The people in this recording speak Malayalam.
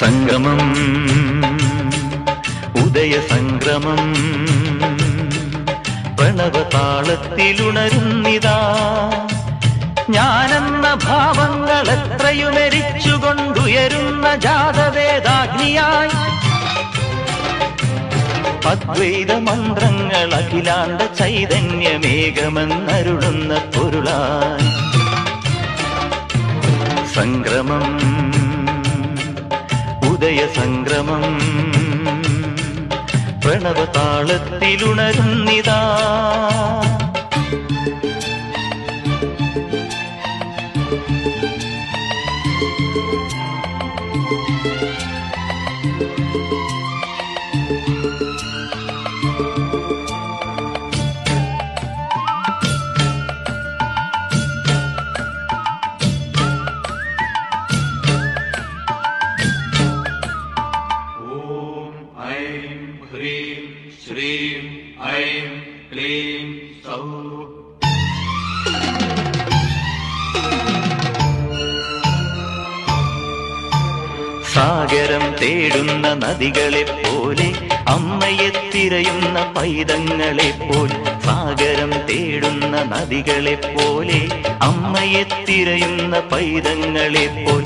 സംഗമം ഉദയ സംക്രമം പ്രണവതാളത്തിലുണരുന്നിതാ. ഞാനെന്ന ഭാവങ്ങൾ എത്രയുമരിച്ചുകൊണ്ടുയരുന്ന ജാതവേദാഗ്നിയായി. അദ്വൈത മന്ത്രങ്ങൾ അഖിലാണ്ട ചൈതന്യമേകമെന്നരുളുന്ന പൊരുളായി. സംക്രമം ഉദയ സംക്രമം. പ്രണവതാളത്തിലുണരുന്നിതാ. ह्रीं श्रीं ऐं क्लीं सौः സാഗരം തേടുന്ന നദികളെ പോലെ അമ്മയെ തിരയുന്ന പൈതങ്ങളെ പോൽ സാഗരം തേടുന്ന നദികളെ പോലെ അമ്മയെ തിരയുന്ന പൈതങ്ങളെ പോൽ